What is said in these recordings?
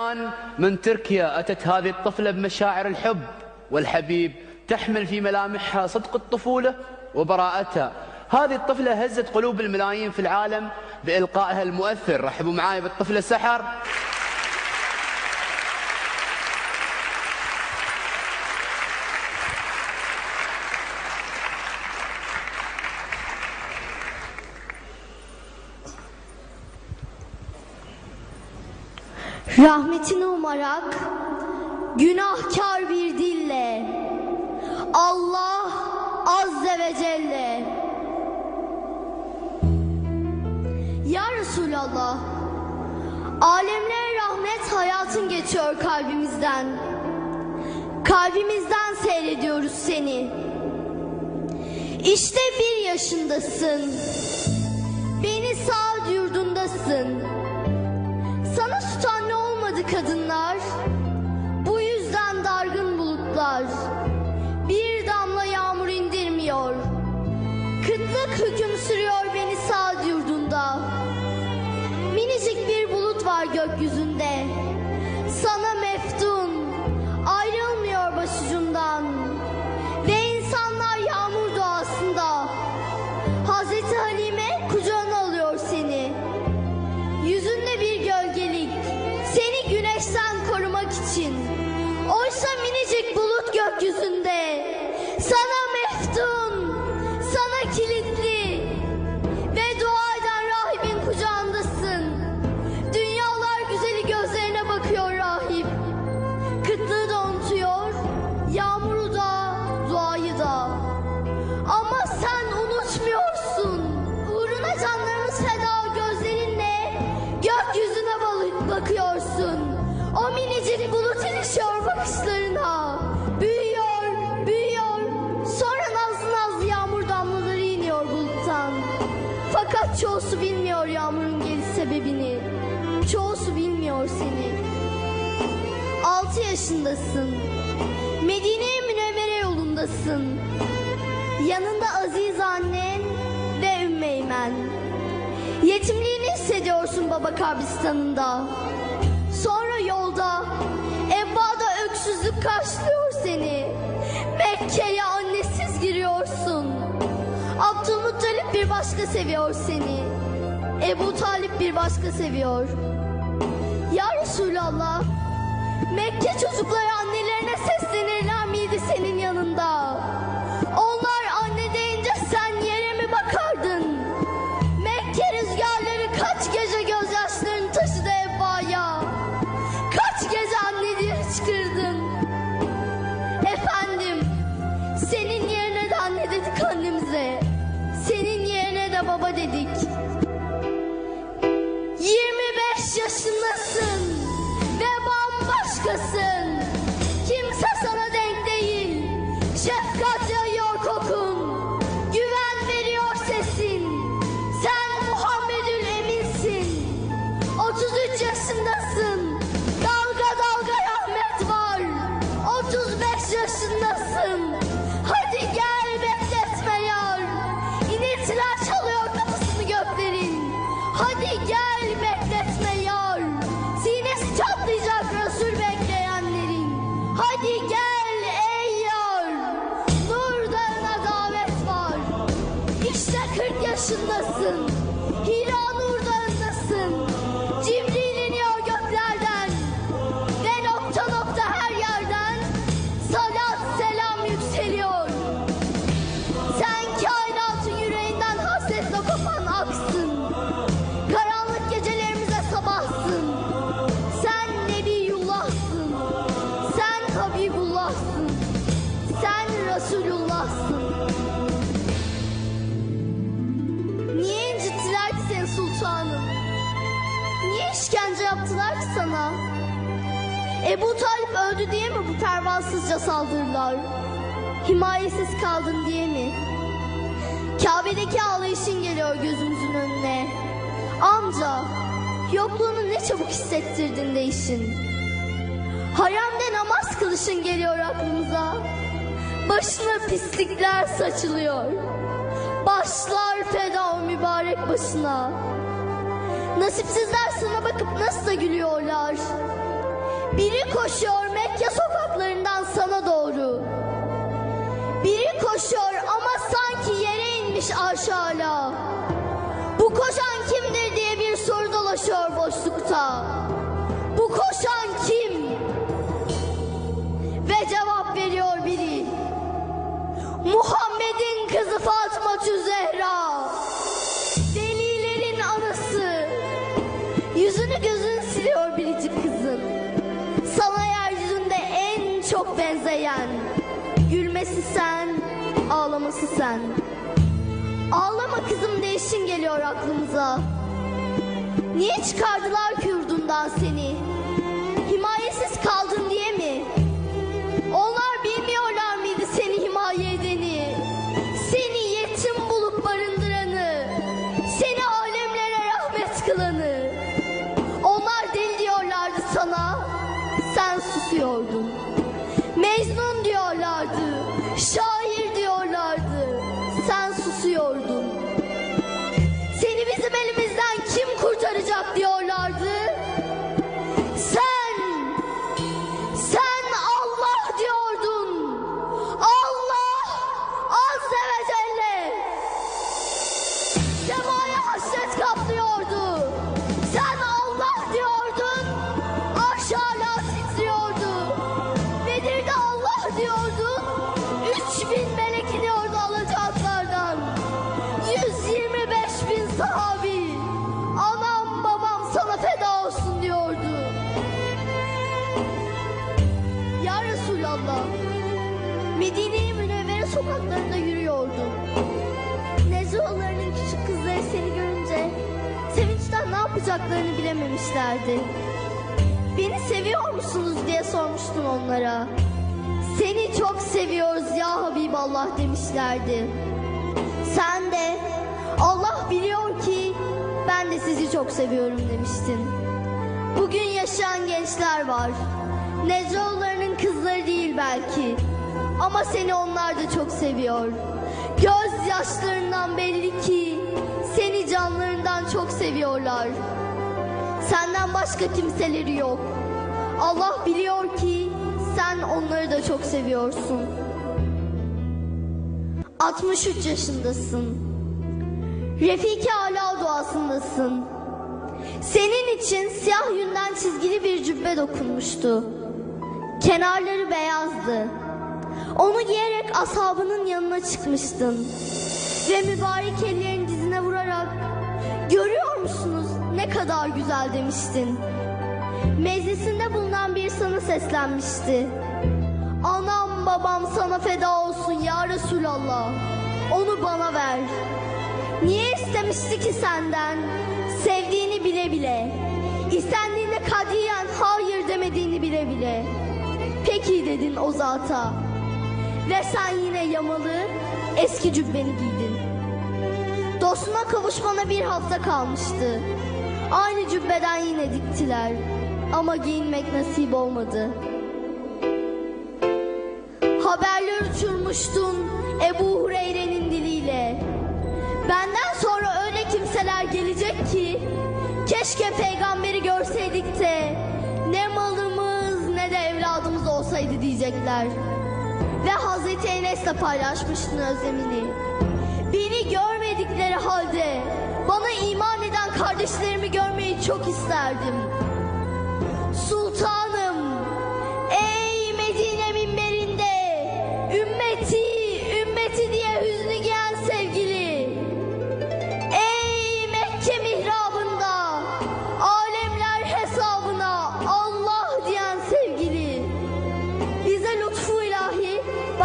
الآن من تركيا أتت هذه الطفلة بمشاعر الحب والحبيب تحمل في ملامحها صدق الطفولة وبراءتها. هذه الطفلة هزت قلوب الملايين في العالم بإلقائها المؤثر. رحبوا معاي بالطفلة سحر. Rahmetini umarak günahkar bir dille Allah Azze ve Celle. Ya Resulallah Alemlere rahmet hayatın geçiyor kalbimizden. Kalbimizden seyrediyoruz seni. İşte bir yaşındasın. Beni sağ yurdundasın. Sana tutan ne olmadı kadınlar? Bu yüzden dargın bulutlar. Bir damla yağmur indirmiyor. Kıtlık hüküm sürüyor beni sağ yurdunda. Minicik bir bulut var gökyüzünde. Sana Sana çoğusu bilmiyor yağmurun geliş sebebini. Çoğusu bilmiyor seni. Altı yaşındasın. Medine-i Münevvere yolundasın. Yanında Aziz annen ve Ümmeymen. Yetimliğini hissediyorsun baba kabristanında. Sonra yolda Ebba'da öksüzlük karşılıyor başka seviyor seni. Ebu Talip bir başka seviyor. Ya Resulallah, Mekke çocukları annelerine yaşındasın ve bambaşkasın. Yaşındasın. Hira sana? Ebu Talip öldü diye mi bu pervasızca saldırılar? Himayesiz kaldın diye mi? Kabe'deki ağlayışın geliyor gözümüzün önüne. Amca, yokluğunu ne çabuk hissettirdin değişin. Haremde namaz kılışın geliyor aklımıza. Başına pislikler saçılıyor. Başlar feda o mübarek başına. Nasipsizler sana bakıp nasıl da gülüyorlar. Biri koşuyor Mekke sokaklarından sana doğru. Biri koşuyor ama sanki yere inmiş aşağıla. Bu koşan kimdir diye bir soru dolaşıyor boşlukta. Bu koşan kim? Ve cevap veriyor biri. Muhammed'in kızı Fatma Zehra. Siliyor biricik kızın. Sana yeryüzünde en çok benzeyen. Gülmesi sen, ağlaması sen. Ağlama kızım değişin geliyor aklımıza. Niye çıkardılar ki yurdundan seni? Sokaklarında yürüyordum. Nezroğullarının küçük kızları seni görünce sevinçten ne yapacaklarını bilememişlerdi. Beni seviyor musunuz diye sormuştum onlara. Seni çok seviyoruz ya Habiballah demişlerdi. Sen de Allah biliyor ki ben de sizi çok seviyorum demiştin. Bugün yaşayan gençler var. Necroğullarının kızları değil belki. Ama seni onlar da çok seviyor. Göz yaşlarından belli ki seni canlarından çok seviyorlar. Senden başka kimseleri yok. Allah biliyor ki sen onları da çok seviyorsun. 63 yaşındasın. Refiki Ala duasındasın. Senin için siyah yünden çizgili bir cübbe dokunmuştu. Kenarları beyazdı. Onu giyerek ashabının yanına çıkmıştın. Ve mübarek ellerini dizine vurarak görüyor musunuz ne kadar güzel demiştin. Meclisinde bulunan bir sana seslenmişti. Anam babam sana feda olsun ya Resulallah. Onu bana ver. Niye istemişti ki senden? Sevdiğini bile bile. İstendiğinde kadiyen hayır demediğini bile bile. Peki dedin o zata. Ve sen yine yamalı eski cübbeni giydin. Dostuna kavuşmana bir hafta kalmıştı. Aynı cübbeden yine diktiler. Ama giyinmek nasip olmadı. Haberler uçurmuştun Ebu Hureyre'nin diliyle. Benden sonra öyle kimseler gelecek ki keşke peygamberi görseydik de ne malımız ne de evladımız olsaydı diyecekler. Ve Hazreti Enes'le paylaşmıştın özlemini. Beni görmedikleri halde bana iman eden kardeşlerimi görmeyi çok isterdim.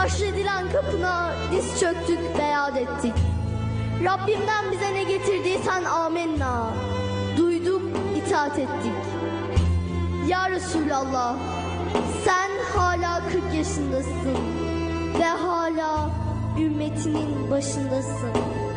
İlahi başredilen kapına diz çöktük, beyat ettik. Rabbimden bize ne getirdiysen amenna. Duyduk, itaat ettik. Ya Resulallah, sen hala 40 yaşındasın ve hala ümmetinin başındasın.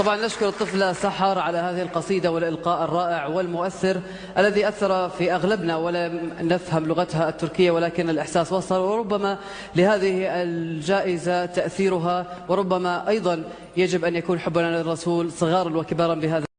طبعا نشكر الطفلة سحر على هذه القصيدة والإلقاء الرائع والمؤثر الذي أثر في أغلبنا ولم نفهم لغتها التركية ولكن الإحساس وصل وربما لهذه الجائزة تأثيرها وربما أيضا يجب أن يكون حبنا للرسول صغارا وكبارا بهذا